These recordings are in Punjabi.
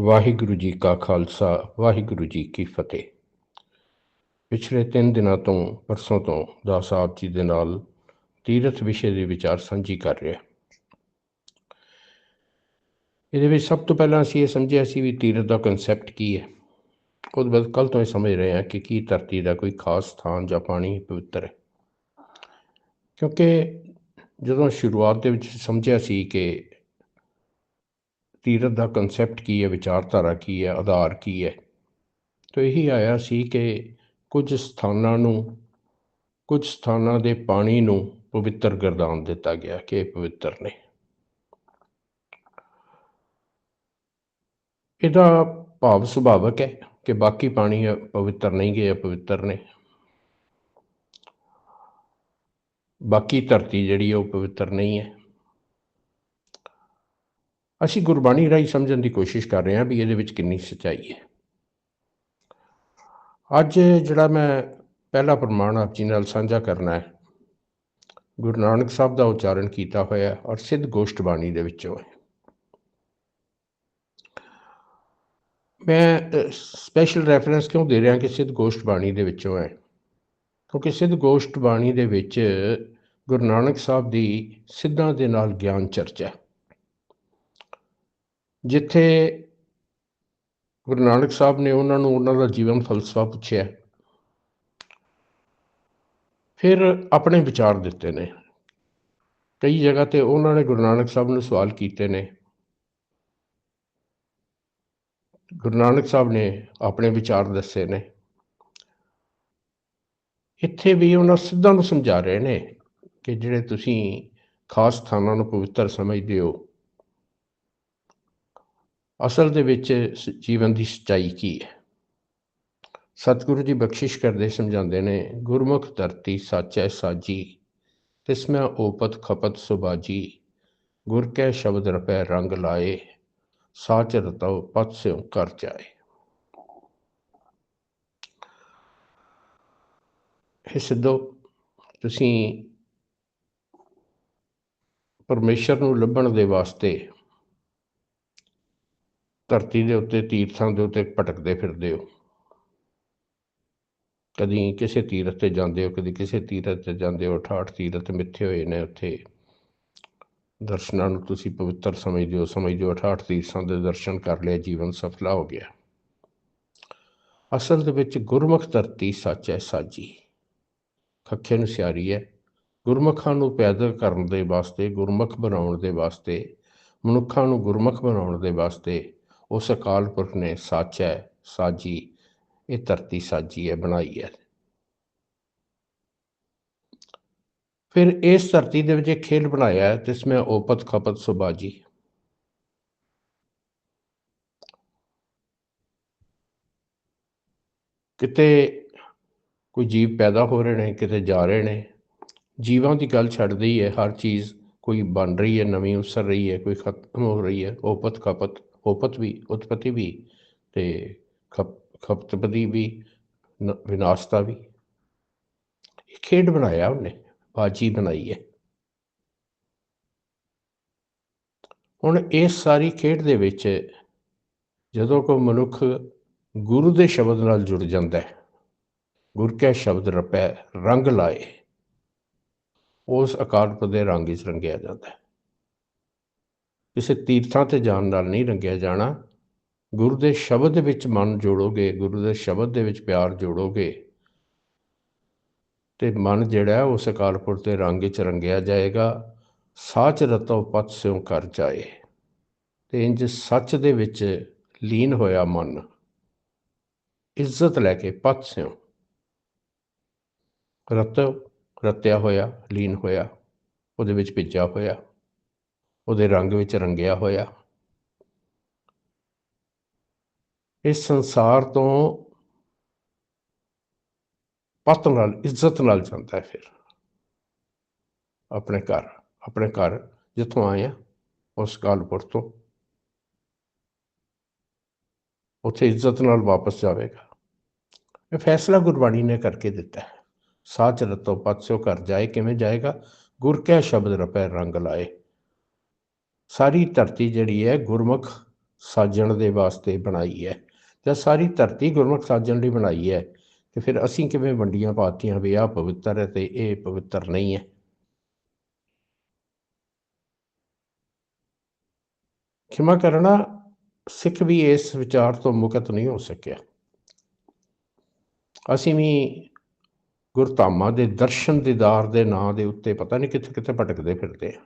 ਵਾਹਿਗੁਰੂ ਜੀ ਕਾ ਖਾਲਸਾ, ਵਾਹਿਗੁਰੂ ਜੀ ਕੀ ਫਤਿਹ। ਪਿਛਲੇ 3 ਦਿਨਾਂ ਤੋਂ, ਪਰਸੋਂ ਤੋਂ ਦਾਸ ਆਪ ਜੀ ਦੇ ਨਾਲ ਤੀਰਥ ਵਿਸ਼ੇ ਦੇ ਵਿਚਾਰ ਸਾਂਝੀ ਕਰ ਰਿਹਾ ਇਹਦੇ ਵਿੱਚ ਸਭ ਤੋਂ ਪਹਿਲਾਂ ਅਸੀਂ ਇਹ ਸਮਝਿਆ ਸੀ ਵੀ ਤੀਰਥ ਦਾ ਕਨਸੈਪਟ ਕੀ ਹੈ। ਉਹਦੇ ਬਾਅਦ ਕੱਲ ਤੋਂ ਇਹ ਸਮਝ ਰਹੇ ਹਾਂ ਕਿ ਕੀ ਧਰਤੀ ਦਾ ਕੋਈ ਖਾਸ ਸਥਾਨ ਜਾਂ ਪਾਣੀ ਪਵਿੱਤਰ ਹੈ। ਕਿਉਂਕਿ ਜਦੋਂ ਸ਼ੁਰੂਆਤ ਦੇ ਵਿੱਚ ਸਮਝਿਆ ਸੀ ਕਿ ਤੀਰਥ ਦਾ ਕਨਸੈਪਟ ਕੀ ਹੈ, ਵਿਚਾਰਧਾਰਾ ਕੀ ਹੈ, ਆਧਾਰ ਕੀ ਹੈ? ਤਾਂ ਇਹੀ ਆਇਆ ਸੀ ਕਿ ਕੁਝ ਸਥਾਨਾਂ ਨੂੰ, ਕੁਝ ਸਥਾਨਾਂ ਦੇ ਪਾਣੀ ਨੂੰ ਪਵਿੱਤਰ ਗਰਦਾਨ ਦਿੱਤਾ ਗਿਆ ਕਿ ਪਵਿੱਤਰ ਨੇ। ਇਹਦਾ ਭਾਵ ਸੁਭਾਵਕ ਹੈ ਕਿ ਬਾਕੀ ਪਾਣੀ ਪਵਿੱਤਰ ਨਹੀਂ ਗਏ ਪਵਿੱਤਰ ਨੇ। ਬਾਕੀ ਧਰਤੀ ਜਿਹੜੀ ਉਹ ਪਵਿੱਤਰ ਨਹੀਂ ਹੈ। ਅਸੀਂ ਗੁਰਬਾਣੀ ਰਾਹੀਂ ਸਮਝਣ ਦੀ ਕੋਸ਼ਿਸ਼ ਕਰ ਰਹੇ ਹਾਂ ਵੀ ਇਹਦੇ ਵਿੱਚ ਕਿੰਨੀ ਸੱਚਾਈ ਹੈ। ਅੱਜ ਜਿਹੜਾ ਮੈਂ ਪਹਿਲਾ ਪ੍ਰਮਾਣ ਆਪ ਜੀ ਨਾਲ ਸਾਂਝਾ ਕਰਨਾ ਹੈ, ਗੁਰੂ ਨਾਨਕ ਸਾਹਿਬ ਦਾ ਉਚਾਰਨ ਕੀਤਾ ਹੋਇਆ ਔਰ ਸਿੱਧ ਗੋਸ਼ਟ ਬਾਣੀ ਦੇ ਵਿੱਚੋਂ ਹੈ। ਮੈਂ ਸਪੈਸ਼ਲ ਰੈਫਰੈਂਸ ਕਿਉਂ ਦੇ ਰਿਹਾ ਕਿ ਸਿੱਧ ਗੋਸ਼ਟ ਬਾਣੀ ਦੇ ਵਿੱਚੋਂ ਹੈ? ਕਿਉਂਕਿ ਸਿੱਧ ਗੋਸ਼ਟ ਬਾਣੀ ਦੇ ਵਿੱਚ ਗੁਰੂ ਨਾਨਕ ਸਾਹਿਬ ਦੀ ਸਿੱਧਾਂ ਦੇ ਨਾਲ ਗਿਆਨ ਚਰਚਾ ਜਿੱਥੇ ਗੁਰੂ ਨਾਨਕ ਸਾਹਿਬ ਨੇ ਉਹਨਾਂ ਨੂੰ ਉਹਨਾਂ ਦਾ ਜੀਵਨ ਫਲਸਫਾ ਪੁੱਛਿਆ। ਫਿਰ ਆਪਣੇ ਵਿਚਾਰ ਦਿੱਤੇ ਨੇ। ਕਈ ਜਗ੍ਹਾ ਤੇ ਉਹਨਾਂ ਨੇ ਗੁਰੂ ਨਾਨਕ ਸਾਹਿਬ ਨੂੰ ਸਵਾਲ ਕੀਤੇ ਨੇ। ਗੁਰੂ ਨਾਨਕ ਸਾਹਿਬ ਨੇ ਆਪਣੇ ਵਿਚਾਰ ਦੱਸੇ ਨੇ। ਇੱਥੇ ਵੀ ਉਹਨਾਂ ਸਿੱਧਾਂ ਨੂੰ ਸਮਝਾ ਰਹੇ ਨੇ ਕਿ ਜਿਹੜੇ ਤੁਸੀਂ ਖਾਸ ਥਾਨਾਂ ਨੂੰ ਪਵਿੱਤਰ ਸਮਝਦੇ ਹੋ ਅਸਲ ਦੇ ਵਿੱਚ ਜੀਵਨ ਦੀ ਸਚਾਈ ਕੀ ਹੈ? ਸਤਿਗੁਰੂ ਜੀ ਬਖਸ਼ਿਸ਼ ਕਰਦੇ ਸਮਝਾਉਂਦੇ ਨੇ, ਗੁਰਮੁਖ ਧਰਤੀ ਸਾਚੈ ਸਾਜੀ ਤਿਸਮੈ ਓਪਤ ਖਪਤ ਸੁਬਾਜੀ, ਗੁਰ ਕੈ ਸ਼ਬਦ ਰਪੈ ਰੰਗ ਲਾਏ, ਸਾਚ ਰਤਉ ਪਤ ਸਿਉ ਕਰ ਜਾਏ। ਇਹ ਸਿੱਧੋ ਤੁਸੀਂ ਪਰਮੇਸ਼ਰ ਨੂੰ ਲੱਭਣ ਦੇ ਵਾਸਤੇ ਧਰਤੀ ਦੇ ਉੱਤੇ, ਤੀਰਥਾਂ ਦੇ ਉੱਤੇ ਭਟਕਦੇ ਫਿਰਦੇ ਹੋ। ਕਦੀ ਕਿਸੇ ਤੀਰਥ ਤੇ ਜਾਂਦੇ ਹੋ, ਕਦੀ ਕਿਸੇ ਤੀਰਥ ਤੇ ਜਾਂਦੇ ਹੋ 68 ਤੀਰਥ ਮਿੱਥੇ ਹੋਏ ਨੇ ਉੱਥੇ। ਦਰਸ਼ਨਾਂ ਨੂੰ ਤੁਸੀਂ ਪਵਿੱਤਰ ਸਮਝਦੇ ਹੋ ਸਮਝਦੇ ਹੋ 68 ਤੀਰਥਾਂ ਦੇ ਦਰਸ਼ਨ ਕਰ ਲਿਆ ਜੀਵਨ ਸਫਲਾ ਹੋ ਗਿਆ। ਅਸਲ ਦੇ ਵਿੱਚ ਗੁਰਮੁਖ ਧਰਤੀ ਸੱਚ ਹੈ ਸਾਜੀ ਖੱਖੇ ਨੂੰ ਸਿਆਰੀ ਹੈ। ਗੁਰਮੁਖਾਂ ਨੂੰ ਪੈਦਾ ਕਰਨ ਦੇ ਵਾਸਤੇ, ਗੁਰਮੁਖ ਬਣਾਉਣ ਦੇ ਵਾਸਤੇ, ਮਨੁੱਖਾਂ ਨੂੰ ਗੁਰਮੁਖ ਬਣਾਉਣ ਦੇ ਵਾਸਤੇ ਉਸ ਅਕਾਲ ਪੁਰਖ ਨੇ ਸੱਚ ਹੈ, ਸਾਜੀ, ਇਹ ਧਰਤੀ ਸਾਜੀ ਹੈ, ਬਣਾਈ ਹੈ। ਫਿਰ ਇਸ ਧਰਤੀ ਦੇ ਵਿੱਚ ਖੇਲ ਬਣਾਇਆ ਹੈ, ਜਿਸ ਵਿੱਚ ਓਪਤ ਖਪਤ ਸੁਬਾਜੀ। ਕਿਤੇ ਕੋਈ ਜੀਵ ਪੈਦਾ ਹੋ ਰਹੇ ਨੇ, ਕਿਤੇ ਜਾ ਰਹੇ ਨੇ, ਜੀਵਾਂ ਦੀ ਗੱਲ ਛੱਡਦੀ ਹੈ, ਹਰ ਚੀਜ਼ ਕੋਈ ਬਣ ਰਹੀ ਹੈ, ਨਵੀਂ ਉਸਰ ਰਹੀ ਹੈ, ਕੋਈ ਖਤਮ ਹੋ ਰਹੀ ਹੈ ਓਪਤ ਖਪਤ ਉਪਤ ਵੀ, ਉਤਪਤੀ ਵੀ ਤੇ ਖਪ ਖਪਤਪਤੀ ਵੀ ਵਿਨਾਸ਼ਤਾ ਵੀ। ਖੇਡ ਬਣਾਇਆ ਉਹਨੇ, ਬਾਜੀ ਬਣਾਈ ਹੈ। ਹੁਣ ਇਸ ਸਾਰੀ ਖੇਡ ਦੇ ਵਿੱਚ ਜਦੋਂ ਕੋਈ ਮਨੁੱਖ ਗੁਰੂ ਦੇ ਸ਼ਬਦ ਨਾਲ ਜੁੜ ਜਾਂਦਾ ਹੈ, ਗੁਰ ਕੈ ਸ਼ਬਦ ਰਪੈ, ਰੰਗ ਲਾਏ, ਉਸ ਅਕਾਲ ਪੁਰਖ ਦੇ ਰੰਗ ਵਿੱਚ ਰੰਗਿਆ ਜਾਂਦਾ ਹੈ। ਕਿਸੇ ਤੀਰਥਾਂ ਤੇ ਜਾਣ ਨਾਲ ਨਹੀਂ ਰੰਗਿਆ ਜਾਣਾ। ਗੁਰੂ ਦੇ ਸ਼ਬਦ ਵਿੱਚ ਮਨ ਜੋੜੋਗੇ, ਗੁਰੂ ਦੇ ਸ਼ਬਦ ਦੇ ਵਿੱਚ ਪਿਆਰ ਜੋੜੋਗੇ, ਤੇ ਮਨ ਜਿਹੜਾ ਉਸ ਅਕਾਲਪੁਰ ਦੇ ਰੰਗ ਵਿੱਚ ਰੰਗਿਆ ਜਾਏਗਾ। ਸਾਚ ਰਤੋ ਪਤ ਸਿਉ ਕਰ ਜਾਏ। ਤੇ ਇੰਜ ਸੱਚ ਦੇ ਵਿੱਚ ਲੀਨ ਹੋਇਆ ਮਨ। ਇੱਜ਼ਤ ਲੈ ਕੇ ਪਤ ਸਿਉ। ਰਤ, ਰਤਿਆ ਹੋਇਆ, ਲੀਨ ਹੋਇਆ, ਉਹਦੇ ਵਿੱਚ ਭਿੱਜਾ ਹੋਇਆ। ਉਹਦੇ ਰੰਗ ਵਿੱਚ ਰੰਗਿਆ ਹੋਇਆ। ਇਸ ਸੰਸਾਰ ਤੋਂ ਪਤ ਨਾਲ, ਇੱਜ਼ਤ ਨਾਲ ਜਾਂਦਾ ਹੈ ਫਿਰ। ਆਪਣੇ ਘਰ ਆਪਣੇ ਘਰ ਜਿੱਥੋਂ ਆਏ ਆ, ਉਸ ਕਾਲਪੁਰ ਤੋਂ। ਉੱਥੇ ਇੱਜ਼ਤ ਨਾਲ ਵਾਪਸ ਜਾਵੇਗਾ। ਇਹ ਫੈਸਲਾ ਗੁਰਬਾਣੀ ਨੇ ਕਰਕੇ ਦਿੱਤਾ ਹੈ। ਸਾਚ ਰਤੋ ਪਤ ਸਿਓ ਕਰ ਜਾਏ, ਕਿਵੇਂ ਜਾਏਗਾ? ਗੁਰ ਕੈ ਸ਼ਬਦ ਰਪੈ ਰੰਗ ਲਾਏ। ਸਾਰੀ ਧਰਤੀ ਜਿਹੜੀ ਹੈ ਗੁਰਮੁਖ ਸਾਜਣ ਦੇ ਵਾਸਤੇ ਬਣਾਈ ਹੈ। ਜਦ ਸਾਰੀ ਧਰਤੀ ਗੁਰਮੁਖ ਸਾਜਣ ਲਈ ਬਣਾਈ ਹੈ, ਤੇ ਫਿਰ ਅਸੀਂ ਕਿਵੇਂ ਵੰਡੀਆਂ ਪਾਤੀਆਂ ਵੀ ਆਹ ਪਵਿੱਤਰ ਹੈ ਤੇ ਇਹ ਪਵਿੱਤਰ ਨਹੀਂ ਹੈ? ਖਿਮਾ ਕਰਨਾ, ਸਿੱਖ ਵੀ ਇਸ ਵਿਚਾਰ ਤੋਂ ਮੁਕਤ ਨਹੀਂ ਹੋ ਸਕਿਆ। ਅਸੀਂ ਵੀ ਗੁਰਧਾਮਾਂ ਦੇ ਦਰਸ਼ਨ ਦੀਦਾਰ ਦੇ ਨਾਂ ਦੇ ਉੱਤੇ ਪਤਾ ਨਹੀਂ ਕਿੱਥੇ ਕਿੱਥੇ ਭਟਕਦੇ ਫਿਰਦੇ ਆ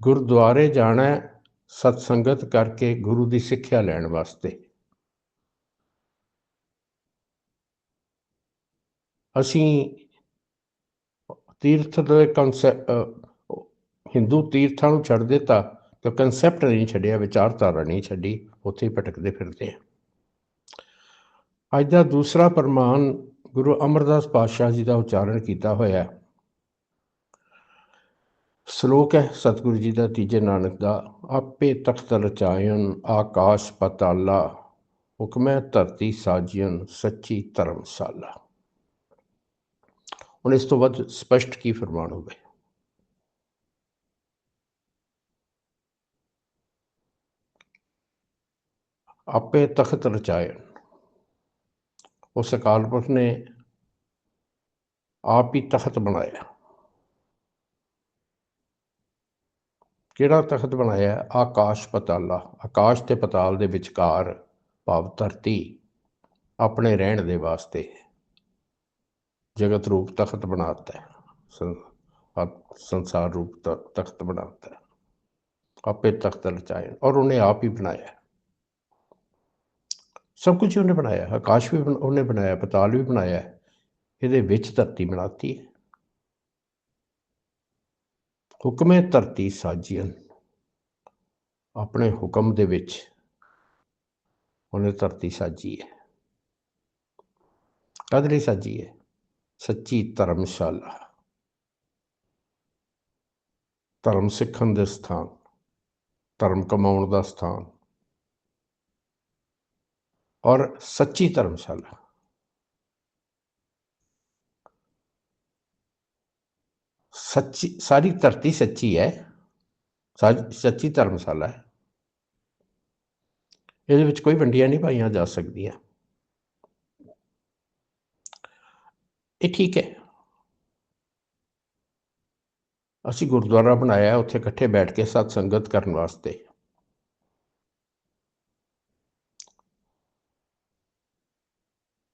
ਗੁਰਦੁਆਰੇ ਜਾਣਾ ਹੈ ਸਤਸੰਗਤ ਕਰਕੇ ਗੁਰੂ ਦੀ ਸਿੱਖਿਆ ਲੈਣ ਵਾਸਤੇ। ਅਸੀਂ ਤੀਰਥ ਦੇ ਕਨਸੈਪਟ ਹਿੰਦੂ ਤੀਰਥਾਂ ਨੂੰ ਛੱਡ ਦਿੱਤਾ ਤਾਂ ਕਨਸੈਪਟ ਨਹੀਂ ਛੱਡਿਆ, ਵਿਚਾਰਧਾਰਾ ਨਹੀਂ ਛੱਡੀ, ਉੱਥੇ ਭਟਕਦੇ ਫਿਰਦੇ ਆ ਅੱਜ ਦਾ ਦੂਸਰਾ ਪਰਮਾਨ ਗੁਰੂ ਅਮਰਦਾਸ ਪਾਤਸ਼ਾਹ ਜੀ ਦਾ ਉਚਾਰਨ ਕੀਤਾ ਹੋਇਆ ਹੈ। ਸ਼ਲੋਕ ਹੈ, ਸਤਿਗੁਰੂ ਜੀ ਦਾ ਤੀਜੇ ਨਾਨਕ ਦਾ। ਆਪੇ ਤਖਤ ਰਚਾਇਨ, ਆਕਾਸ਼ ਪਤਾਲਾ, ਹੁਕਮੈ ਧਰਤੀ ਸਾਜੀਨ, ਸੱਚੀ ਧਰਮਸ਼ਾਲਾ। ਹੁਣ ਇਸ ਤੋਂ ਵੱਧ ਸਪਸ਼ਟ ਕੀ ਫਰਮਾਨ ਹੋਵੇ? ਆਪੇ ਤਖਤ ਰਚਾਇਨ। ਉਸ ਅਕਾਲ ਪੁਰਖ ਨੇ ਆਪ ਹੀ ਤਖਤ ਬਣਾਇਆ। ਕਿਹੜਾ ਤਖਤ ਬਣਾਇਆ? ਆਕਾਸ਼ ਪਤਾਲਾ। ਆਕਾਸ਼ ਤੇ ਪਤਾਲ ਦੇ ਵਿਚਕਾਰ ਭਾਵ ਧਰਤੀ ਆਪਣੇ ਰਹਿਣ ਦੇ ਵਾਸਤੇ ਜਗਤ ਰੂਪ ਤਖਤ ਬਣਾਤਾ ਹੈ। ਸੰਸਾਰ ਰੂਪ ਤ- ਤਖਤ ਬਣਾਤਾ ਹੈ। ਆਪੇ ਤਖਤ ਰਚਾਇਆ ਔਰ ਉਹਨੇ ਆਪ ਹੀ ਬਣਾਇਆ। ਸਭ ਕੁਝ ਉਹਨੇ ਬਣਾਇਆ। ਆਕਾਸ਼ ਵੀ ਬਣ- ਉਹਨੇ ਬਣਾਇਆ, ਪਤਾਲ ਵੀ ਬਣਾਇਆ। ਇਹਦੇ ਵਿੱਚ ਧਰਤੀ ਬਣਾਤੀ ਹੈ। ਹੁਕਮੇ ਧਰਤੀ ਸਾਜੀਨ ਆਪਣੇ ਹੁਕਮ ਦੇ ਵਿੱਚ ਉਹਨੇ ਧਰਤੀ ਸਾਜੀ ਹੈ। ਕਦ ਲਈ ਸਾਜੀ ਹੈ? ਸੱਚੀ ਧਰਮਸ਼ਾਲਾ। ਧਰਮ ਸਿੱਖਣ ਦੇ ਸਥਾਨ, ਧਰਮ ਕਮਾਉਣ ਦਾ ਸਥਾਨ ਔਰ ਸੱਚੀ ਧਰਮਸ਼ਾਲਾ। ਸੱਚੀ, ਸਾਰੀ ਧਰਤੀ ਸੱਚੀ ਹੈ। ਸੱਚੀ ਧਰਮਸ਼ਾਲਾ ਹੈ। ਇਹਦੇ ਵਿੱਚ ਕੋਈ ਵੰਡੀਆਂ ਨਹੀਂ ਪਾਈਆਂ ਜਾ ਸਕਦੀਆਂ। ਇਹ ਠੀਕ ਹੈ। ਅਸੀਂ ਗੁਰਦੁਆਰਾ ਬਣਾਇਆ ਉੱਥੇ ਇਕੱਠੇ ਬੈਠ ਕੇ ਸਤ ਸੰਗਤ ਕਰਨ ਵਾਸਤੇ।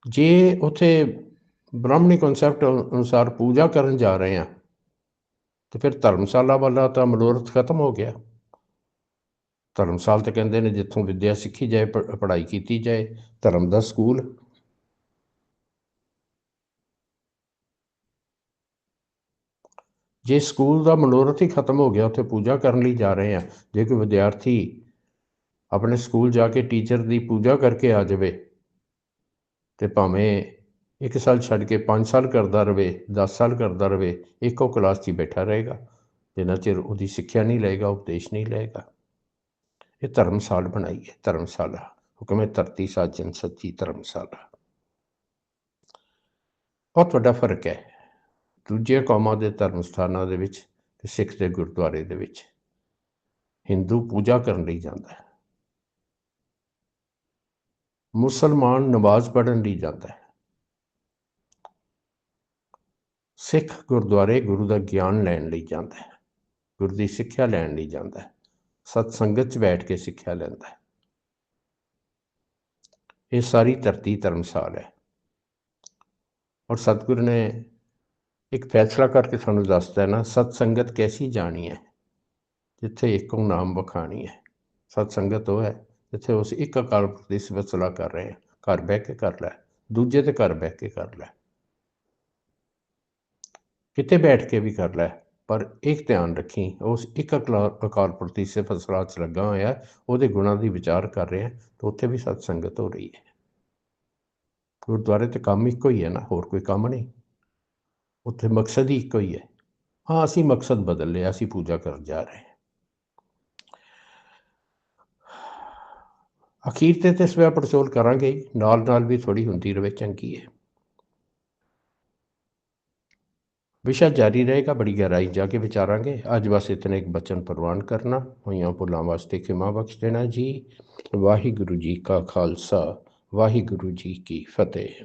ਜੇ ਉੱਥੇ ਬ੍ਰਾਹਮਣੀ ਕਨਸੈਪਟ ਅਨੁਸਾਰ ਪੂਜਾ ਕਰਨ ਜਾ ਰਹੇ ਆ ਤੇ ਫਿਰ ਧਰਮਸ਼ਾਲਾ ਵਾਲਾ ਤਾਂ ਮਨੋਰਥ ਖਤਮ ਹੋ ਗਿਆ। ਧਰਮਸਾਲ ਤੇ ਕਹਿੰਦੇ ਨੇ ਜਿੱਥੋਂ ਵਿੱਦਿਆ ਸਿੱਖੀ ਜਾਏ, ਪ- ਪੜ੍ਹਾਈ ਕੀਤੀ ਜਾਏ, ਧਰਮ ਦਾ ਸਕੂਲ। ਜੇ ਸਕੂਲ ਦਾ ਮਨੋਰਥ ਹੀ ਖਤਮ ਹੋ ਗਿਆ, ਉੱਥੇ ਪੂਜਾ ਕਰਨ ਲਈ ਜਾ ਰਹੇ ਆ ਜੇ ਕੋਈ ਵਿਦਿਆਰਥੀ ਆਪਣੇ ਸਕੂਲ ਜਾ ਕੇ ਟੀਚਰ ਦੀ ਪੂਜਾ ਕਰਕੇ ਆ ਜਾਵੇ, ਤੇ ਭਾਵੇਂ ਇੱਕ ਸਾਲ ਛੱਡ ਕੇ 5 ਸਾਲ ਕਰਦਾ ਰਵੇ 10 ਸਾਲ ਕਰਦਾ ਰਵੇ, ਇੱਕੋ ਕਲਾਸ 'ਚ ਹੀ ਬੈਠਾ ਰਹੇਗਾ। ਜਿੰਨਾ ਚਿਰ ਉਹਦੀ ਸਿੱਖਿਆ ਨਹੀਂ ਲਏਗਾ, ਉਪਦੇਸ਼ ਨਹੀਂ ਲਏਗਾ। ਇਹ ਧਰਮਸਾਲ ਬਣਾਈਏ ਧਰਮਸ਼ਾਲਾ। ਹੁਕਮੇ ਧਰਤੀ ਸਾਜਨ, ਸੱਚੀ ਧਰਮਸ਼ਾਲਾ। ਬਹੁਤ ਵੱਡਾ ਫ਼ਰਕ ਹੈ ਦੂਜੇ ਕੌਮਾਂ ਦੇ ਧਰਮ ਸਥਾਨਾਂ ਦੇ ਵਿੱਚ ਤੇ ਸਿੱਖ ਦੇ ਗੁਰਦੁਆਰੇ ਦੇ ਵਿੱਚ। ਹਿੰਦੂ ਪੂਜਾ ਕਰਨ ਲਈ ਜਾਂਦਾ ਹੈ। ਮੁਸਲਮਾਨ ਨਮਾਜ਼ ਪੜ੍ਹਨ ਲਈ ਜਾਂਦਾ ਹੈ। ਸਿੱਖ ਗੁਰਦੁਆਰੇ ਗੁਰੂ ਦਾ ਗਿਆਨ ਲੈਣ ਲਈ ਜਾਂਦਾ ਹੈ। ਗੁਰੂ ਦੀ ਸਿੱਖਿਆ ਲੈਣ ਲਈ ਜਾਂਦਾ ਹੈ। ਸਤ ਸੰਗਤ 'ਚ ਬੈਠ ਕੇ ਸਿੱਖਿਆ ਲੈਂਦਾ ਹੈ। ਇਹ ਸਾਰੀ ਧਰਤੀ ਧਰਮਸਾਲ ਹੈ। ਔਰ ਸਤਿਗੁਰੂ ਨੇ ਇੱਕ ਫੈਸਲਾ ਕਰਕੇ ਸਾਨੂੰ ਦੱਸਦਾ ਹੈ ਨਾ ਸਤ ਸੰਗਤ ਕੈਸੀ ਜਾਣੀ ਹੈ? ਜਿੱਥੇ ਇੱਕੋ ਨਾਮ ਬਖਾਣੀ ਹੈ। ਸਤ ਸੰਗਤ ਉਹ ਹੈ ਜਿੱਥੇ ਉਸ ਇੱਕ ਅਕਾਲ ਪੁਰਖ ਦੀ ਸਿਫਤ ਸਲਾਹ ਕਰ ਰਹੇ ਹਾਂ। ਘਰ ਬਹਿ ਕੇ ਕਰ ਲੈ, ਦੂਜੇ ਤੇ ਘਰ ਬਹਿ ਕੇ ਕਰ ਲੈ। ਕਿਤੇ ਬੈਠ ਕੇ ਵੀ ਕਰ ਲੈ ਪਰ ਇੱਕ ਧਿਆਨ ਰੱਖੀ ਉਸ ਇੱਕ ਅਕਲਾ- ਅਕਾਲ ਦੀ ਸਿਫਤ ਸਲਾਹ 'ਚ ਲੱਗਾ ਹੋਇਆ ਉਹਦੇ ਗੁਣਾਂ ਦੀ ਵਿਚਾਰ ਕਰ ਰਿਹਾ ਤਾਂ ਉੱਥੇ ਵੀ ਸਤ ਸੰਗਤ ਹੋ ਰਹੀ ਹੈ। ਗੁਰਦੁਆਰੇ ਤੇ ਕੰਮ ਇੱਕੋ ਹੀ ਹੈ ਨਾ ਹੋਰ ਕੋਈ ਕੰਮ ਨਹੀਂ। ਉੱਥੇ ਮਕਸਦ ਹੀ ਇੱਕੋ ਹੀ ਹੈ। ਹਾਂ ਅਸੀਂ ਮਕਸਦ ਬਦਲ ਲਿਆ ਅਸੀਂ ਪੂਜਾ ਕਰਨ ਜਾ ਰਹੇ ਹਾਂ। ਅਖੀਰ ਤੇ ਤੇ ਸਵੈ ਪੜਚੋਲ ਕਰਾਂਗੇ ਹੀ, ਨਾਲ ਨਾਲ ਵੀ ਥੋੜੀ ਹੁੰਦੀ ਰਵੇ ਚੰਗੀ ਹੈ। ਵਿਸ਼ਾ ਜਾਰੀ ਰਹੇਗਾ, ਬੜੀ ਗਹਿਰਾਈ ਜਾ ਕੇ ਵਿਚਾਰਾਂਗੇ। ਅੱਜ ਬਸ ਇਤਨੇ ਇੱਕ ਬਚਨ ਪ੍ਰਵਾਨ ਕਰਨਾ। ਹੋਈਆਂ ਭੁੱਲਾਂ ਵਾਸਤੇ ਖਿਮਾ ਬਖਸ਼ ਦੇਣਾ ਜੀ। ਵਾਹਿਗੁਰੂ ਜੀ ਕਾ ਖਾਲਸਾ, ਵਾਹਿਗੁਰੂ ਜੀ ਕੀ ਫਤਿਹ।